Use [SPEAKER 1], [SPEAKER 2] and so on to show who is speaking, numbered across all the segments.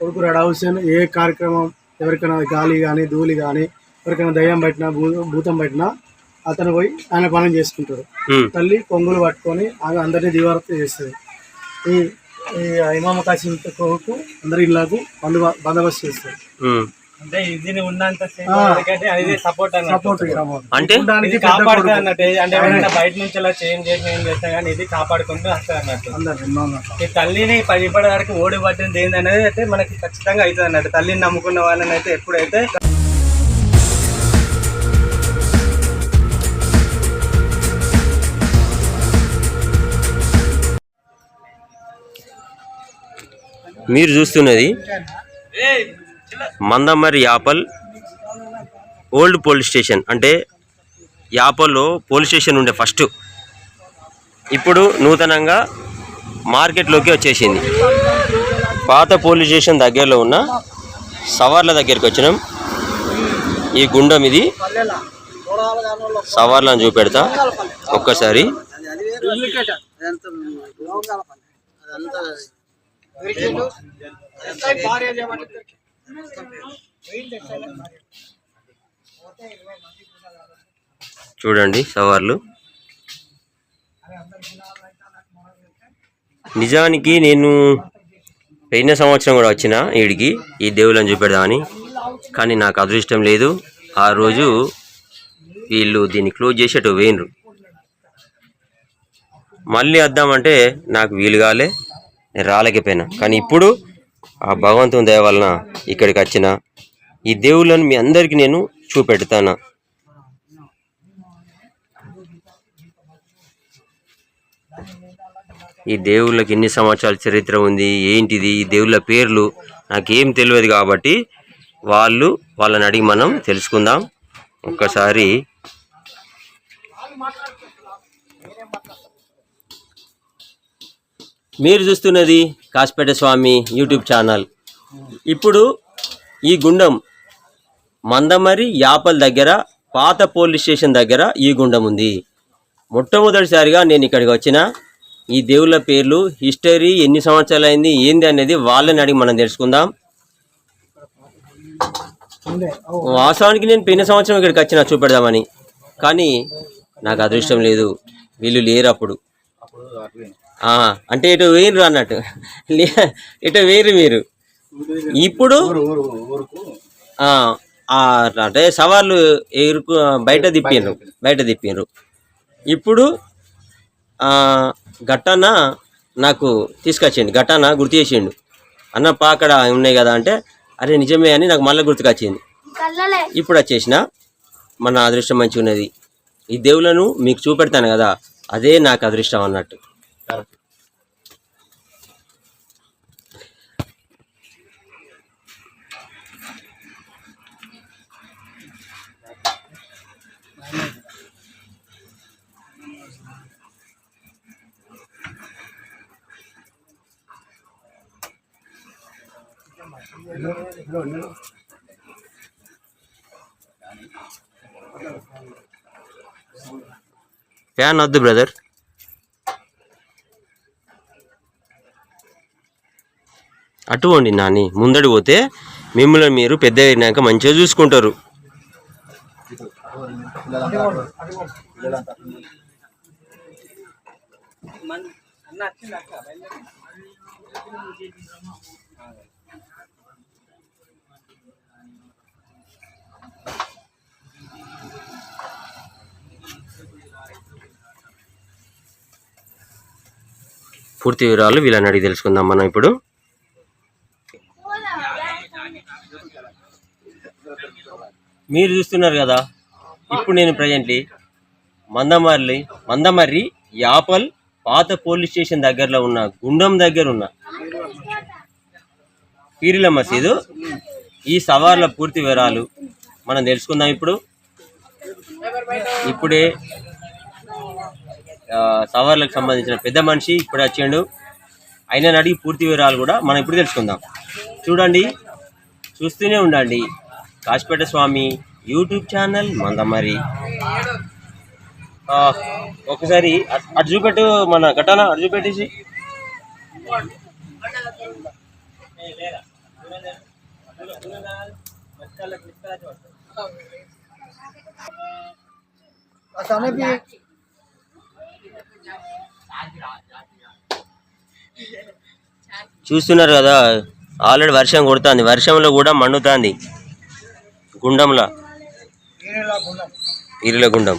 [SPEAKER 1] కొడుకు రెడ్ హుసేన్ ఏ కార్యక్రమం ఎవరికైనా గాలి కానీ ధూళి కానీ ఎవరికైనా దయ్యం పట్టినా భూ భూతం పట్టినా అతను పోయి ఆయన పనులు చేసుకుంటాడు. తల్లి కొంగులు పట్టుకొని ఆమె అందరినీ దివారత చేస్తుంది. ఈ ఈ ఇమామ కాసిన కొడుకు అందరి ఇళ్ళకు బందు బందోబస్తు చేస్తుంది
[SPEAKER 2] ఉమ్.
[SPEAKER 3] అంటే ఇది ఉన్నంత అది సపోర్ట్ అన్నట్టు.
[SPEAKER 1] సపోర్ట్
[SPEAKER 2] అంటే?
[SPEAKER 1] ఉండడానికి
[SPEAKER 3] ఇది కాపాడుతుంది. అన్నట్టు. అంటే ఎవరైనా బయట నుంచి అలా చేంజ్ చేసి ఏం చేసినా కానీ ఇది కాపాడుకుంటూ వస్తుంది అన్నట్టు.
[SPEAKER 1] అందరు ఇమామ.
[SPEAKER 3] ఈ తల్లిని ఇప్పటి వరకు ఏందనేది అయితే మనకి ఖచ్చితంగా అవుతుంది అన్నట్టు. తల్లిని నమ్ముకున్న వాళ్ళని అయితే ఎప్పుడైతే
[SPEAKER 2] మీరు చూస్తున్నది Mandamarri Yapal old police station. అంటే యాపల్లో పోలీస్ స్టేషన్ ఉండే ఫస్ట్ ఇప్పుడు నూతనంగా మార్కెట్లోకి వచ్చేసింది. పాత పోలీస్ స్టేషన్ దగ్గరలో ఉన్న సవార్ల దగ్గరికి వచ్చినాం. ఈ గుండం ఇది. సవార్లను చూపెడతా. ఒక్కసారి. చూడండి సవార్లు. నిజానికి నేను పోయిన సంవత్సరం కూడా వచ్చిన ఈడికి ఈ దేవుళ్ళని చూపెడదామని. కానీ నాకు అదృష్టం లేదు. ఆ రోజు వీళ్ళు దీన్ని క్లోజ్ చేసేట్టు వేయనరు. మళ్ళీ వద్దామంటే నాకు వీలు కాలే నేను రాలేకపోయినా. కానీ ఇప్పుడు ఆ భగవంతుని దయ వలన ఇక్కడికి వచ్చిన ఈ దేవుళ్ళని మీ అందరికీ నేను చూపెడతాను? ఈ దేవుళ్ళకి ఎన్ని సంవత్సరాల చరిత్ర ఉంది? ఏంటిది? ఈ దేవుళ్ళ పేర్లు నాకేం తెలియదు కాబట్టి వాళ్ళు వాళ్ళని అడిగి మనం తెలుసుకుందాం. ఒక్కసారి మీరు చూస్తున్నది కాసిపేట స్వామి యూట్యూబ్ ఛానల్. ఇప్పుడు ఈ గుండం మందమరి యాపల్ దగ్గర పాత పోలీస్ స్టేషన్ దగ్గర ఈ గుండం ఉంది. మొట్టమొదటిసారిగా నేను ఇక్కడికి వచ్చిన. ఈ దేవుళ్ళ పేర్లు హిస్టరీ ఎన్ని సంవత్సరాలు అయింది ఏంది అనేది వాళ్ళని అడిగి మనం తెలుసుకుందాం. వాస్తవానికి నేను పోయిన సంవత్సరం ఇక్కడికి వచ్చిన చూపెడదామని. కానీ నాకు అదృష్టం లేదు. వీళ్ళు లేరు అప్పుడు. అంటే ఇటు వేయరు అన్నట్టు. లే- ఇటు వేరు మీరు. ఇప్పుడు అంటే సవాళ్ళు ఎరుకు బయట తిప్పిండ్రు బయట తిప్పిండ్రు ఇప్పుడు ఆ, గట్టన్న నాకు తీసుకొచ్చిండు గట్టన్న గుర్తు చేసిండు. అన్న పా అక్కడ ఉన్నాయి కదా అంటే అరే నిజమే అని నాకు మళ్ళీ గుర్తుకొచ్చింది. ఇప్పుడు వచ్చేసిన మన అదృష్టం మంచిగా ఉన్నది ఈ దేవులను మీకు చూపెడతాను కదా అదే నాకు అదృష్టం అన్నట్టు. ఫ్యాన్ వద్దు బ్రదర్ అటు పోండి నాని. ముందడి పోతే మిమ్మల్ని మీరు పెద్ద అయినాక మంచిగా చూసుకుంటారు. పూర్తి వివరాలు వీళ్ళని అడిగి తెలుసుకుందాం మనం ఇప్పుడు. మీరు చూస్తున్నారు కదా ఇప్పుడు నేను ప్రజెంట్లీ మందమర్రి మందమర్రి యాపల్ పాత పోలీస్ స్టేషన్ దగ్గరలో ఉన్న గుండం దగ్గర ఉన్న పీరిల మసీదు. ఈ సవార్ల పూర్తి వివరాలు మనం తెలుసుకుందాం ఇప్పుడు. ఇప్పుడే సవార్లకు సంబంధించిన పెద్ద మనిషి ఇప్పుడే వచ్చిండు. ఆయన అడిగి పూర్తి వివరాలు కూడా మనం ఇప్పుడు తెలుసుకుందాం. చూడండి చూస్తూనే ఉండండి. Kasipeta Swamy YouTube channel Mandamarri. ఒకసారి అటు చూపెట్టు మన ఘటన అటు చూపెట్టేసి. చూస్తున్నారు కదా ఆల్రెడీ వర్షం కొడుతుంది. వర్షంలో కూడా మండుతుంది. గుండంలా. ఇరుల గుండం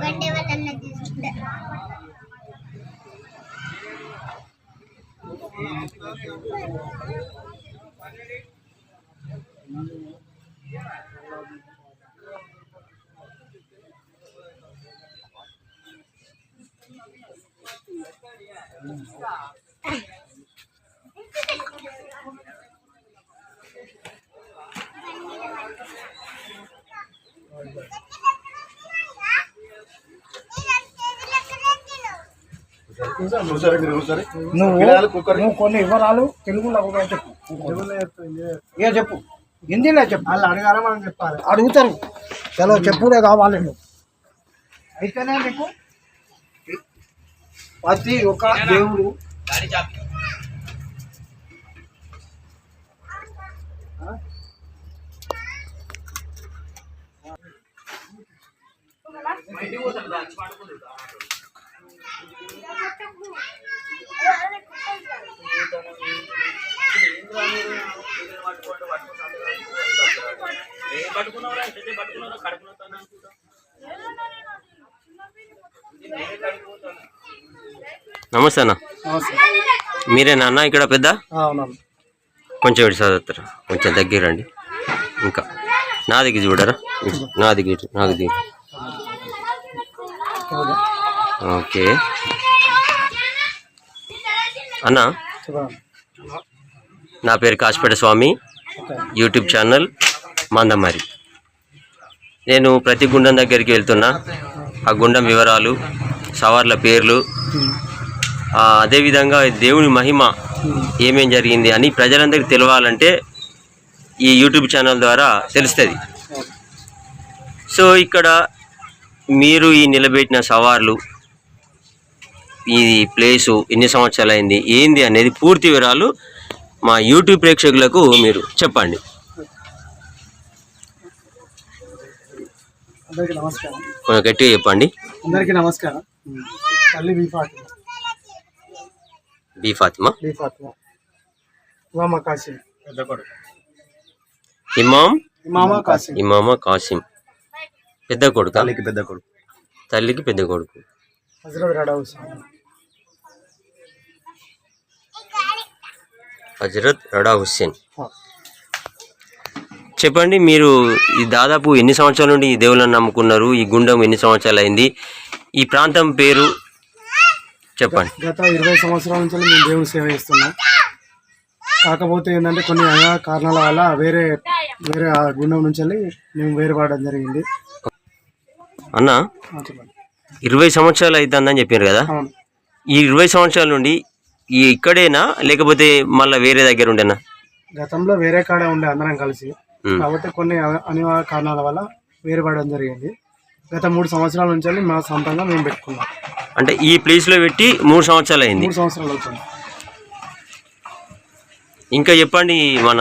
[SPEAKER 4] గంటే వాళ్ళన్న తీసుకుంటా
[SPEAKER 5] నువ్వు నువ్వు కొన్ని వివరాలు తెలుగులో చెప్పు. ఏ చెప్పు. హిందీలో చెప్పు.
[SPEAKER 1] వాళ్ళు అడగాల మనం చెప్పాలి.
[SPEAKER 5] అడుగుతారు. చలో చెప్పుడే కావాలి నువ్వు. అయితేనే నీకు ప్రతి ఒక్క దేవుడు
[SPEAKER 2] నమస్తే అన్న. మీరేనా అన్న ఇక్కడ పెద్ద? కొంచెం ఇటు చదువుతారు కొంచెం దగ్గర రండి. ఇంకా. నా దగ్గర చూడరా? నా దగ్గర ఇటు, నాకు దిగు ఓకే. అన్న? నా పేరు కాశపేట స్వామి. YouTube channel Mandamarri. నేను ప్రతి గుండం దగ్గరికి వెళ్తున్నా. ఆ గుండం వివరాలు సవార్ల పేర్లు అదేవిధంగా దేవుని మహిమ ఏమేం జరిగింది అని ప్రజలందరికీ తెలవాలంటే ఈ యూట్యూబ్ ఛానల్ ద్వారా తెలుస్తుంది. సో ఇక్కడ మీరు ఈ నిలబెట్టిన సవార్లు ఈ ప్లేసు ఎన్ని సంవత్సరాలు అయింది ఏంది అనేది పూర్తి వివరాలు మా యూట్యూబ్ ప్రేక్షకులకు మీరు చెప్పండి.
[SPEAKER 1] అందరికీ నమస్కారం.
[SPEAKER 2] కొంచెం గట్టిగా చెప్పండి.
[SPEAKER 1] అందరికీ నమస్కారం. తల్లి బీ ఫాతిమా.
[SPEAKER 2] బీ ఫాతిమా?
[SPEAKER 1] బీ ఫాతిమా. ఇమామ కాసిం.
[SPEAKER 2] ఇమాం?
[SPEAKER 1] ఇమామ కాసిం.
[SPEAKER 2] ఇమామ కాసిం. పెద్ద కొడుక?
[SPEAKER 3] తల్లికి పెద్ద కొడుకు.
[SPEAKER 2] తల్లికి పెద్ద కొడుకు.
[SPEAKER 1] హజరత్ రడా హుసేన్
[SPEAKER 2] హజరత్ రడా హుస్సేన్. చెప్పండి మీరు ఈ దాదాపు ఎన్ని సంవత్సరాల నుండి ఈ దేవుళ్ళని నమ్ముకున్నారు? ఈ గుండం ఎన్ని సంవత్సరాలు అయింది ఈ ప్రాంతం పేరు చెప్పండి.
[SPEAKER 1] గత ఇరవై సంవత్సరాల నుంచి మేము దేవుని సేవ చేస్తున్నాం. కాకపోతే ఏంటంటే కొన్ని కారణాల వల్ల వేరే వేరే ఆ గుండం నుంచి వెళ్ళి మేము వేరే పడడం జరిగింది.
[SPEAKER 2] అన్న ఇరవై సంవత్సరాలు అవుతుందని చెప్పారు కదా? ఈ ఇరవై సంవత్సరాల నుండి ఈ ఇక్కడేనా? లేకపోతే మళ్ళీ వేరే దగ్గర ఉండేనా?
[SPEAKER 1] గతంలో వేరే కాడ ఉండే అందరం కలిసి. కాబట్టి కొన్ని అనివార్య కారణాల వల్ల వేరుపడడం జరిగింది. గత మూడు సంవత్సరాల నుంచి మా సొంతంగా మేము పెట్టుకున్నాం.
[SPEAKER 2] అంటే ఈ ప్లేస్లో పెట్టి మూడు సంవత్సరాలు అయింది.
[SPEAKER 1] మూడు సంవత్సరాలు అవుతుంది.
[SPEAKER 2] ఇంకా చెప్పండి మన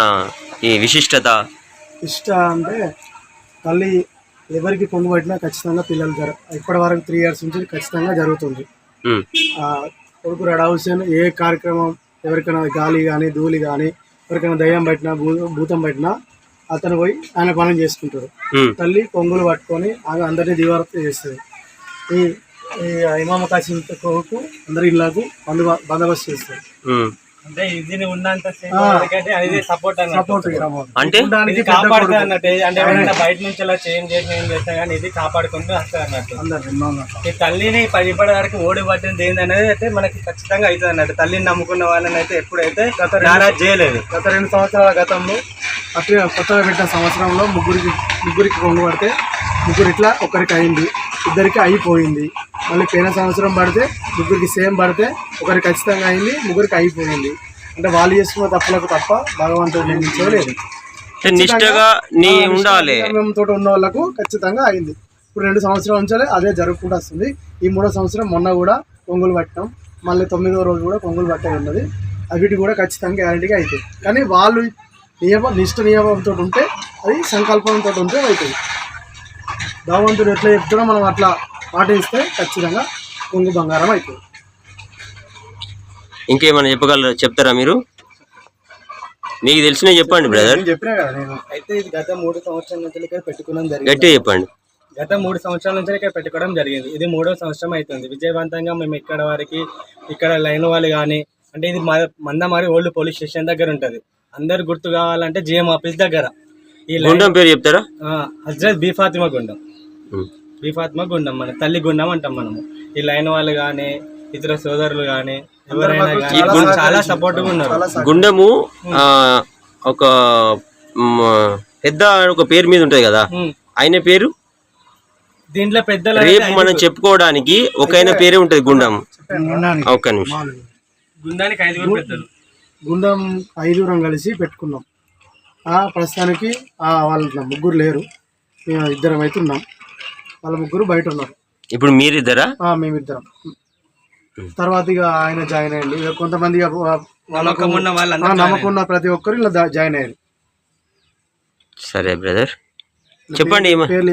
[SPEAKER 2] ఈ విశిష్టత.
[SPEAKER 1] ఇష్ట అంటే తల్లి ఎవరికి పొంగు పట్టినా ఖచ్చితంగా పిల్లలు జర ఇప్పటి వరకు త్రీ ఇయర్స్ నుంచి ఖచ్చితంగా జరుగుతుంది. కొడుకు రెడ్ హుసేన్ ఏ కార్యక్రమం ఎవరికైనా గాలి కానీ ధూళి కానీ ఎవరికైనా దయ్యం పట్టినా భూ భూతం పట్టినా అతను పోయి ఆయన పనులు చేసుకుంటాడు.
[SPEAKER 2] ఉమ్,
[SPEAKER 1] తల్లి కొంగులు పట్టుకొని ఆమె అందరినీ దివారత చేస్తుంది. ఈ ఈ ఇమామ కాసిన కొడుకు అందరి ఇళ్ళకు బందో బందోబస్తు చేస్తుంది
[SPEAKER 2] ఉమ్.
[SPEAKER 3] అంటే ఇది ఉన్నంత అది సపోర్ట్
[SPEAKER 2] అంటే?
[SPEAKER 3] ఇది కాపాడుతుంది అన్నట్టు అంటే ఎవరైనా బయట నుంచి అలా చేంజ్ చేసి ఏం కానీ ఇది కాపాడుకుంటూ వస్తుంది అన్నట్టు
[SPEAKER 1] అందరు
[SPEAKER 3] ఈ తల్లిని ఇప్పటి వరకు ఓడి పట్టినది ఏందనేది అయితే మనకి ఖచ్చితంగా అవుతుంది అన్నట్టు తల్లిని నమ్ముకున్న వాళ్ళని అయితే ఎప్పుడైతే నారాజ్ చేయలేదు
[SPEAKER 1] గత రెండు సంవత్సరాల గతంలో అట్లా కొత్తగా పెట్టిన సంవత్సరంలో ముగ్గురికి ముగ్గురికి కొంగు పడితే ముగ్గురు ఇట్లా ఒకరికి అయింది. ఇద్దరికి అయిపోయింది. మళ్ళీ పోయిన సంవత్సరం పడితే ముగ్గురికి సేమ్ పడితే ఒకరికి ఖచ్చితంగా అయింది ముగ్గురికి అయిపోయింది. అంటే వాళ్ళు చేసుకున్న తప్పులకు తప్ప భగవంతుడు నియమించలేదు
[SPEAKER 2] అంటే నిష్టగా నీ ఉండాలి.
[SPEAKER 1] తోటి ఉన్న వాళ్ళకు ఖచ్చితంగా అయింది. ఇప్పుడు రెండు సంవత్సరాల నుంచి అదే జరుగుకుంటూ వస్తుంది. ఈ మూడో సంవత్సరం మొన్న కూడా కొంగులు పట్టాం మళ్ళీ తొమ్మిదో రోజు కూడా కొంగులు పట్టే ఉన్నది. అవిటి కూడా ఖచ్చితంగా గ్యారంటీగా అవుతాయి కానీ వాళ్ళు నియమ నిష్ట నియమంతో ఉంటే అది సంకల్పంతో ఉంటే అవుతుంది భగవంతుడు ఎట్లా చెప్తాడో మనం అట్లా పాటిస్తే ఖచ్చితంగా కొంగు బంగారం అవుతుంది.
[SPEAKER 2] ఇంకేమైనా చెప్పగలరా? చెప్తారా మీరు? మీకు తెలిసిన చెప్పండి బ్రదర్
[SPEAKER 1] నేను చెప్పినా కదా నేను.
[SPEAKER 3] అయితే ఇది గత మూడు సంవత్సరాల నుంచి ఇక్కడ పెట్టుకోవడం జరిగింది.
[SPEAKER 2] చెప్పండి.
[SPEAKER 3] గత మూడు సంవత్సరాల నుంచి ఇక్కడ పెట్టుకోవడం జరిగింది. ఇది మూడో సంవత్సరం అవుతుంది. విజయవంతంగా మేము ఇక్కడ వారికి ఇక్కడ లైన్ వాళ్ళు కానీ అంటే ఇది మా మందమారి ఓల్డ్ పోలీస్ స్టేషన్ దగ్గర ఉంటుంది. అందరు గుర్తు కావాలంటే జిఎం ఆఫీస్ దగ్గర. ఈ లైన్
[SPEAKER 2] గుండం పేరు చెప్తారా?
[SPEAKER 3] హజ్రత్ బీ ఫాతిమా గుండం.
[SPEAKER 2] ఉమ్.
[SPEAKER 3] బీ ఫాతిమా గుండం మన తల్లి గుండం అంటాం మనము. ఈ లైన్ వాళ్ళు కానీ ఇతర సోదరులు కానీ ఎవరైనా చాలా సపోర్ట్గా ఉన్నారు.
[SPEAKER 2] గుండము ఆ, ఒక మ్, పెద్ద ఒక పేరు మీద ఉంటది కదా?
[SPEAKER 3] ఉమ్.
[SPEAKER 2] ఆయన పేరు?
[SPEAKER 3] దీంట్లో పెద్దలు
[SPEAKER 2] రేపు మనం చెప్పుకోవడానికి ఒక ఆయన పేరే ఉంటది గుండం. ఒక్క నిమిషం.
[SPEAKER 3] గుండానికి ఐదుగురు పెద్దలు.
[SPEAKER 1] గుండం ఐదుగురం కలిసి పెట్టుకున్నాం. ఆ ప్రస్తుతానికి ఆ వాళ్ళ ముగ్గురు లేరు. మేము ఇద్దరం అయితే ఉన్నాం. వాళ్ళ ముగ్గురు బయట ఉన్నారు
[SPEAKER 2] ఇప్పుడు మీరిద్దరా?
[SPEAKER 1] ఆ, మేమిద్దరం. తర్వాత ఇక ఆయన జాయిన్ అయ్యండి. ఇక కొంతమంది వాళ్ళకు
[SPEAKER 3] నమ్మకం ఉన్న
[SPEAKER 1] ప్రతి ఒక్కరు ఇలా జాయిన్ అయ్యారు.
[SPEAKER 2] సరే బ్రదర్. చెప్పండి
[SPEAKER 1] పేర్లు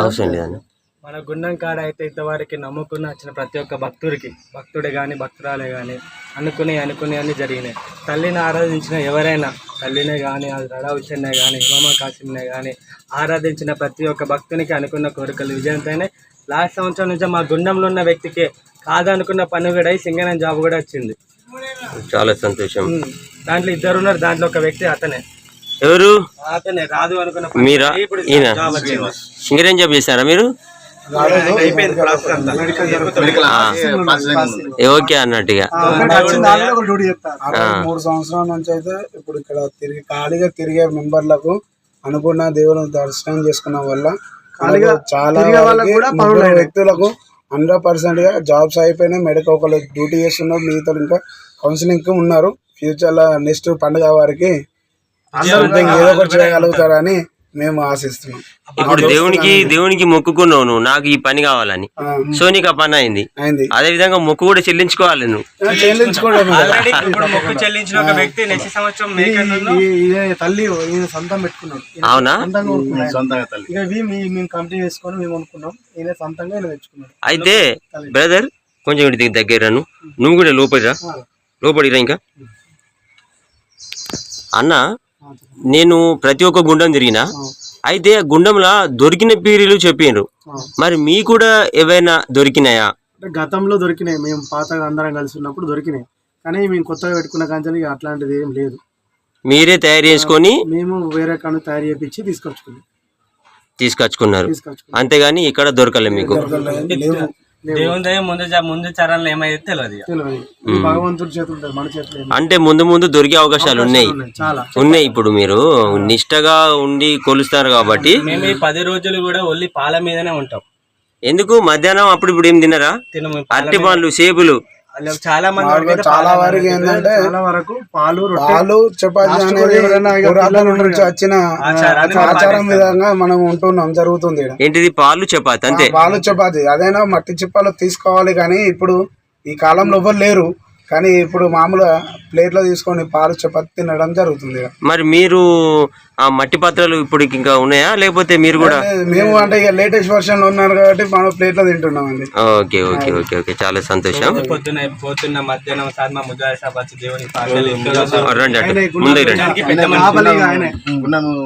[SPEAKER 2] అవసరం లేదండి
[SPEAKER 3] మన గుండం కాడ అయితే ఇంతవరకు నమ్ముకుని వచ్చిన ప్రతి ఒక్క భక్తుడికి భక్తుడే కానీ భక్తురాలే కానీ అనుకుని అనుకుని అన్ని జరిగినాయి. తల్లిని ఆరాధించిన ఎవరైనా తల్లినే కానీ అది రడా హుషన్నే కానీ ఇమామా కాసిమ్నే కానీ ఆరాధించిన ప్రతి ఒక్క భక్తునికి అనుకున్న కోరికలు విజయంతోనే లాస్ట్ సంవత్సరం నుంచి మా గుండంలో ఉన్న వ్యక్తికి కాదనుకున్న పని కూడా అయి సింగనం జాబ్ కూడా వచ్చింది.
[SPEAKER 2] చాలా సంతోషం.
[SPEAKER 3] దాంట్లో ఇద్దరు ఉన్నారు దాంట్లో ఒక వ్యక్తి అతనే.
[SPEAKER 2] ఎవరు?
[SPEAKER 3] అతనే రాదు అనుకున్న
[SPEAKER 2] మీరా? సింగరేం జాబ్ చేశారా మీరు? ఓకే అన్నట్టుగా.
[SPEAKER 5] మూడు సంవత్సరాల నుంచి అయితే ఇప్పుడు ఇక్కడ తిరిగి ఖాళీగా తిరిగే మెంబర్లకు అనుకున్న దేవుని దర్శనం చేసుకున్న వల్ల చాలా
[SPEAKER 1] తిరిగే వాళ్ళకు
[SPEAKER 5] వరకు
[SPEAKER 1] కూడా
[SPEAKER 5] ముగ్గురు
[SPEAKER 1] పనులు అయినాయి.
[SPEAKER 5] వ్యక్తులకు హండ్రెడ్ పర్సెంట్గా జాబ్స్ అయిపోయినాయి. మెడికల్ ఒకళ్ళు డ్యూటీ చేస్తున్నారు. మిగతా ఇంకా కౌన్సిలింగ్కి ఉన్నారు. ఫ్యూచర్లో నెక్స్ట్ పండుగ వారికి ఏదో ఒకటి చేయగలుగుతారని మేము ఆశిస్తున్నాం.
[SPEAKER 2] ఇప్పుడు దేవునికి దేవునికి మొక్కుకున్నావు నువ్వు నాకు ఈ పని కావాలని. సో నీకు ఆ పని అయింది.
[SPEAKER 5] అయింది.
[SPEAKER 2] అదే విధంగా మొక్కు కూడా చెల్లించుకోవాలి నువ్వు.
[SPEAKER 5] చెల్లించుకోవడం
[SPEAKER 3] ఆల్రెడీ ఇప్పుడు మొక్కు చెల్లించిన ఒక వ్యక్తి నెక్స్ట్ సంవత్సరం మేకను
[SPEAKER 1] ఈ- ఇదే తల్లి ఈయన సొంతం పెట్టుకున్నాడు. ఈయన
[SPEAKER 2] అవునా?
[SPEAKER 1] సొంతంగా కొనుక్కున్నాడు. ఇక ఇవి మీ- మేము కంపెనీ చేసుకొని మేము అనుకున్నాం ఈయన సొంతంగా ఈయన తెచ్చుకున్నాడు.
[SPEAKER 2] అయితే బ్రదర్ కొంచెం ఇటు దగ్గరను. నువ్వు కూడా లోపలిరా లోపలిరా ఇంకా. అన్న నేను ప్రతి ఒక్క గుండం తిరిగినా అయితే ఆ గుండంలో దొరికిన పీరీలు చెప్పిండ్రు మరి మీ కూడా ఏవైనా దొరికినాయా?
[SPEAKER 1] అంటే గతంలో దొరికినాయి. మేము పాతగా అందరం కలిసి ఉన్నప్పుడు దొరికినాయి. కానీ మేము కొత్తగా పెట్టుకున్న కాంచెలు ఇక అట్లాంటిది ఏం లేదు.
[SPEAKER 2] మీరే తయారు చేసుకొని
[SPEAKER 1] మేము వేరే కను తయారు చేపించి తీసుకొచ్చుకున్నాం.
[SPEAKER 2] తీసుకొచ్చుకున్నారు.
[SPEAKER 1] తీసుకొచ్చుకున్నాం.
[SPEAKER 2] అంతేగాని ఇక్కడ దొరకలే మీకు.
[SPEAKER 3] దేవుని దయ ముందు ముందు చరణాలు ఏమైతే తెలియదు
[SPEAKER 1] భగవంతుడి చేతులు మన చేతులు
[SPEAKER 2] అంటే ముందు ముందు దొరికే అవకాశాలు ఉన్నాయి.
[SPEAKER 1] ఉన్నాయి. చాలా.
[SPEAKER 2] ఉన్నాయి ఇప్పుడు మీరు. నిష్టగా ఉండి కొలుస్తారు కాబట్టి.
[SPEAKER 3] మేము ఈ పది రోజులు కూడా ఒళ్ళి పాల మీదనే ఉంటాం.
[SPEAKER 2] ఎందుకు? మధ్యాహ్నం అప్పుడు ఇప్పుడు ఏం తినరా? అరటి పండ్లు సేపులు
[SPEAKER 3] చాలా మంది
[SPEAKER 5] చాలా వరకు ఏంటంటే
[SPEAKER 6] చాలా వరకు పాలు రొట్టె
[SPEAKER 5] పాలు చపాతి నుంచి వచ్చిన ఆచారం విధంగా మనం ఉంటున్నాం జరుగుతుంది.
[SPEAKER 2] ఏంటిది? పాలు చపాతి అంతే.
[SPEAKER 5] పాలు చపాతి. అదైనా మట్టి చిప్పలు తీసుకోవాలి కానీ ఇప్పుడు ఈ కాలంలో ఎవ్వరు లేరు. కానీ ఇప్పుడు మామూలుగా ప్లేట్లో తీసుకొని పాలు చపాతి తినడం జరుగుతుంది.
[SPEAKER 2] మరి మీరు ఆ మట్టి పాత్రలు ఇప్పుడు ఇంకా ఉన్నాయా? లేకపోతే మీరు కూడా
[SPEAKER 5] మేము అంటే ఇక లేటెస్ట్ వర్షన్లో ఉన్నారు కాబట్టి మనం ప్లేట్లో తింటున్నాం అండి
[SPEAKER 2] ఓకే ఓకే ఓకే ఓకే. చాలా సంతోషం.
[SPEAKER 3] పొద్దున్న పొద్దున్న మధ్యాహ్నం సార్ మా ముద్దారి సాబ్ వచ్చి దేవుని పాటలు ఎక్కువగా
[SPEAKER 2] ఆ, రండి. అటు ముందుకు రండి.
[SPEAKER 3] పెద్ద మనిషి
[SPEAKER 6] ఆపలేక ఆయనే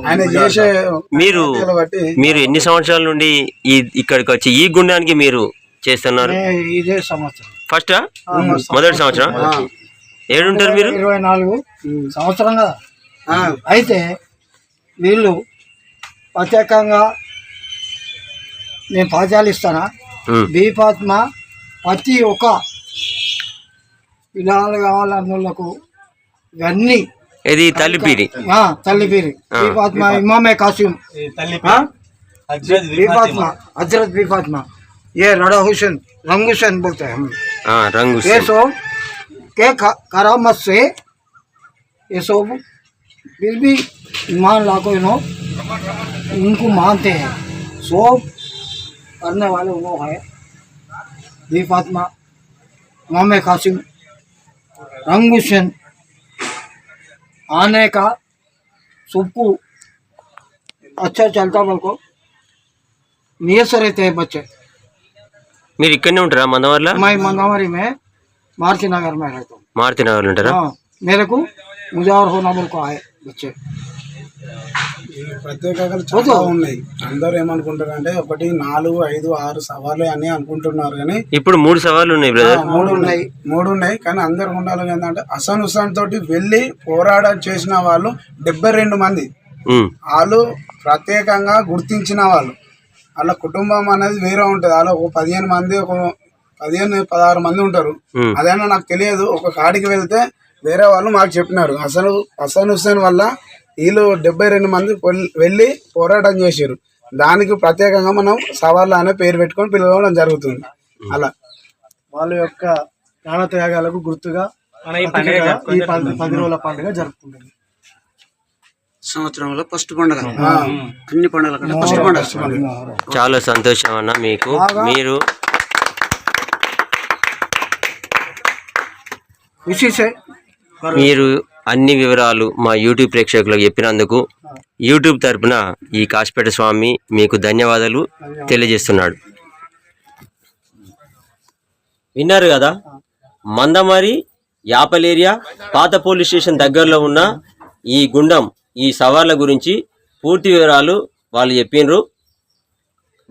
[SPEAKER 5] ఆయన చేసే
[SPEAKER 2] మీరు
[SPEAKER 5] బట్టి
[SPEAKER 2] మీరు ఎన్ని సంవత్సరాల నుండి ఈ ఇక్కడికి వచ్చి ఈ గుండానికి మీరు చేస్తున్నారు?
[SPEAKER 6] ఇదే సంవత్సరం.
[SPEAKER 2] ఫస్ట్ మొదటి సంవత్సరం ఏడుంటారు మీరు
[SPEAKER 6] ఇరవై నాలుగు సంవత్సరం కదా అయితే వీళ్ళు ప్రత్యేకంగా నేను పాఠాలు ఇస్తానా
[SPEAKER 2] ఉమ్,
[SPEAKER 6] బీపాత్మ ప్రతి ఒక్క పిల్లలు కావాలన్నోళ్ళకు ఇవన్నీ
[SPEAKER 2] ఇది తల్లిపీరి
[SPEAKER 6] ఆ, తల్లి పేరు బీపాత్మ ఇమామే కాసిం
[SPEAKER 3] తల్లి
[SPEAKER 6] ఆ?
[SPEAKER 3] హజ్రత్
[SPEAKER 6] बीफातिमा हजरत बीफातिमा ये रड़ा हुसैन रंग हुसैन बोलते हैं हम
[SPEAKER 2] हाँ रंग
[SPEAKER 6] ये सब के करामत से ये सब फिर भी ईमान लाखो इन उनको मानते हैं सब करने वाले वो है दीप आत्मा कासिम रंग आने का सबको अच्छा चलता बल्को नियत रहते हैं बच्चे
[SPEAKER 2] మీరు ఇక్కడనే ఉంటారా మందవర్ల
[SPEAKER 6] मैं मंगावरी में मारुति नगर में रहता हूँ
[SPEAKER 2] మారుతి నగర్లో ఉంటారా
[SPEAKER 6] हाँ मेरे को मुजावर होना बोल को आए बच्चे
[SPEAKER 5] ప్రత్యేకతలు చాలా ఉన్నాయి అందరూ ఏమనుకుంటారు అంటే ఒకటి నాలుగు ఐదు ఆరు సవాళ్ళు అని అనుకుంటున్నారు కానీ
[SPEAKER 2] ఇప్పుడు మూడు సవాళ్ళు ఉన్నాయి బ్రదర్
[SPEAKER 5] మూడు ఉన్నాయి మూడు ఉన్నాయి కానీ అందరు ఉండాలి ఏంటంటే అసన్ హుసాన్ తోటి వెళ్ళి పోరాటం చేసిన వాళ్ళు డెబ్బై రెండు మంది
[SPEAKER 2] ఉమ్,
[SPEAKER 5] వాళ్ళు ప్రత్యేకంగా గుర్తించిన వాళ్ళు వాళ్ళ కుటుంబం అనేది వేరే ఉంటుంది. వాళ్ళ ఒక పదిహేను మంది ఒక పదిహేను పదహారు మంది ఉంటారు. అదైనా నాకు తెలియదు. ఒక కాడికి వెళ్తే వేరే వాళ్ళు మాకు చెప్పినారు. అసలు హసన్ హుస్సేన్ వల్ల వీళ్ళు డెబ్బై రెండు మంది వెళ్ళి పోరాటం చేశారు దానికి ప్రత్యేకంగా మనం సవాళ్ళ అనే పేరు పెట్టుకొని పిలవడం జరుగుతుంది. అలా.
[SPEAKER 6] వాళ్ళ యొక్క గుర్తుగా
[SPEAKER 3] ఈ పండుగ
[SPEAKER 6] ఈ పది పది రోజుల పండుగ జరుపుకుంటుంది.
[SPEAKER 4] సంవత్సరంలో ఫస్ట్ పండుగ. అన్ని పండుగల కంటే ఫస్ట్ పండుగ.
[SPEAKER 2] చాలా సంతోషం అన్న మీకు. మీరు మీరు అన్ని వివరాలు మా యూట్యూబ్ ప్రేక్షకులకు చెప్పినందుకు యూట్యూబ్ తరపున ఈ కాశపేట స్వామి మీకు ధన్యవాదాలు తెలియజేస్తున్నాడు. విన్నారు కదా? మందమరి యాపల్ ఏరియా పాత పోలీస్ స్టేషన్ దగ్గరలో ఉన్న ఈ గుండం ఈ సవాళ్ళ గురించి పూర్తి వివరాలు వాళ్ళు చెప్పిండ్రు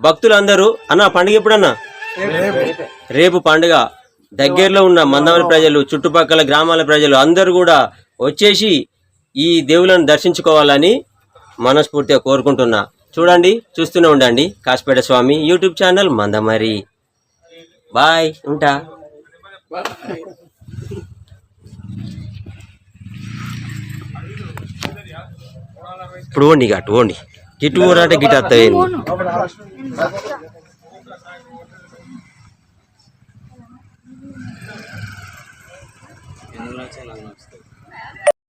[SPEAKER 2] భక్తులందరూ అన్న పండుగ ఎప్పుడన్నా? రేపు పండుగ. దగ్గరలో ఉన్న మందమరి ప్రజలు చుట్టుపక్కల గ్రామాల ప్రజలు అందరూ కూడా వచ్చేసి ఈ దేవులను దర్శించుకోవాలని మనస్ఫూర్తిగా కోరుకుంటున్నా. చూడండి చూస్తూనే ఉండండి. Kasipeta Swamy YouTube channel Mandamarri. Bye ఉంటా. ఇప్పుడు ఓండి ఇక అటు ఓండి. గిట్టు ఊరంటే గిట్ వస్తాయి